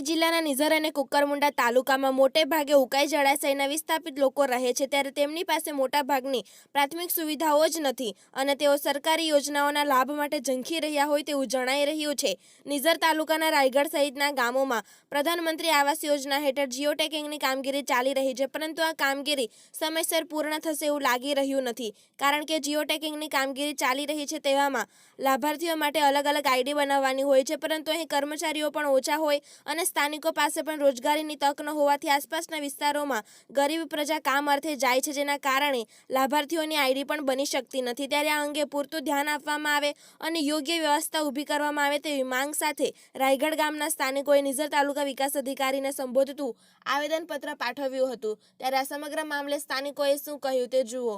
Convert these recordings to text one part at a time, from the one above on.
તાપી જિલ્લાના નિઝર અને કુકરમુંડા તાલુકામાં મોટે ભાગે ઉકાઈ જળાશયના વિસ્થાપિત લોકો રહે છે, ત્યારે તેમની પાસે મોટા ભાગની પ્રાથમિક સુવિધાઓ જ નથી અને તેઓ સરકારી યોજનાઓના લાભ માટે ઝંખી રહ્યા હોય તેવું જણાઈ રહ્યું છે. નિઝર તાલુકાના રાયગઢ સહિતના ગામોમાં પ્રધાનમંત્રી આવાસ યોજના હેઠળ જીઓ ટેકિંગની કામગીરી ચાલી રહી છે, પરંતુ આ કામગીરી સમયસર પૂર્ણ થશે એવું લાગી રહ્યું નથી. કારણ કે જીઓ ટેકિંગની કામગીરી ચાલી રહી છે તેવામાં લાભાર્થીઓ માટે અલગ અલગ આઈડી બનાવવાની હોય છે, પરંતુ અહીં કર્મચારીઓ પણ ઓછા હોય અને સ્થાનિકો પાસે પણ રોજગારીની તક ન હોવાથી આસપાસના વિસ્તારોમાં ગરીબ પ્રજા કામ અર્થે જાય છે, જેના કારણે લાભાર્થીઓની આઈડી પણ બની શકતી નથી. ત્યારે આ અંગે પૂરતું ધ્યાન આપવામાં આવે અને યોગ્ય વ્યવસ્થા ઊભી કરવામાં આવે તેવી માંગ સાથે રાયગઢ ગામના સ્થાનિકોએ નિઝર તાલુકા વિકાસ અધિકારીને સંબોધતું આવેદનપત્ર પાઠવ્યું હતું. ત્યારે આ સમગ્ર મામલે સ્થાનિકોએ શું કહ્યું તે જુઓ.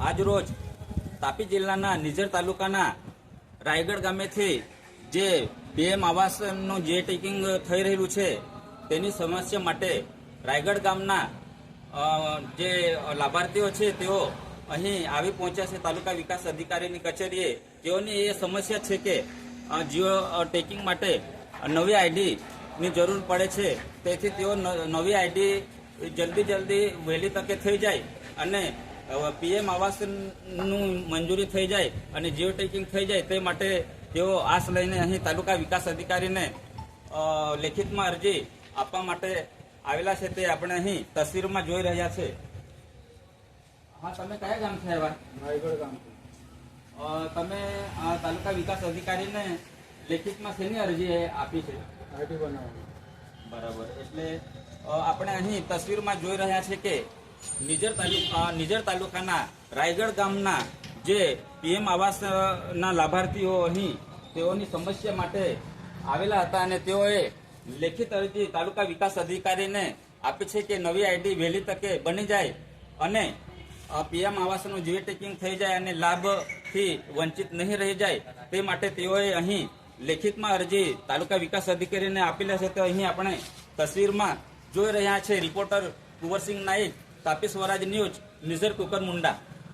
આજરોજ તાપી જિલ્લાના નિઝર તાલુકાના રાયગઢ ગામેથી જે પીએમ આવાસનું જે ટેકિંગ થઈ રહેલું છે, તેની સમસ્યા માટે રાયગઢ ગામના જે લાભાર્થીઓ છે, તેઓ અહીં આવી પહોંચ્યા છે તાલુકા વિકાસ અધિકારીની કચેરીએ. તેઓની એ સમસ્યા છે કે જીઓ ટેકિંગ માટે નવી આઈડીની જરૂર પડે છે. તેથી તેઓ નવી આઈડી જલ્દી જલ્દી વહેલી તકે થઈ જાય અને પીએમ આવાસનું મંજૂરી થઈ જાય અને જીઓ ટેકિંગ થઈ જાય તે માટે તેઓ આશ લઈને અહીં તાલુકા વિકાસ અધિકારીને લેખિતમાં અરજી આપવા માટે આવેલા છે તે આપણે અહીં તસવીરમાં જોઈ રહ્યા છે. હા તમે કયા ગામથી આવ્યા? રાયગઢ ગામથી. તમે તાલુકા વિકાસ અધિકારીને લેખિતમાં શેની અરજી આપી છે? આઈટી બનાવવાની. બરાબર. એટલે આપણે અહીં તસવીરમાં જોઈ રહ્યા છે કે નિજર તાલુકા નિજર તાલુકાના રાયગઢ ગામના જે પીએમ આવાસના લાભાર્થીઓ અહીં તેઓની સમસ્યા માટે આવેલા હતા અને તેઓએ લેખિત અરજી તાલુકા વિકાસ અધિકારીને આપી છે કે નવી આઈડી વહેલી તકે બની જાય અને પીએમ આવાસનું જીવે ટેકિંગ થઈ જાય અને લાભથી વંચિત નહીં રહી જાય તે માટે તેઓએ અહીં લેખિતમાં અરજી તાલુકા વિકાસ અધિકારીને આપેલા છે. તો અહીં આપણે તસવીરમાં જોઈ રહ્યા છે reporter Kunvarsinh Nayak, Tapi Swaraj news, Nizar cooker Munda.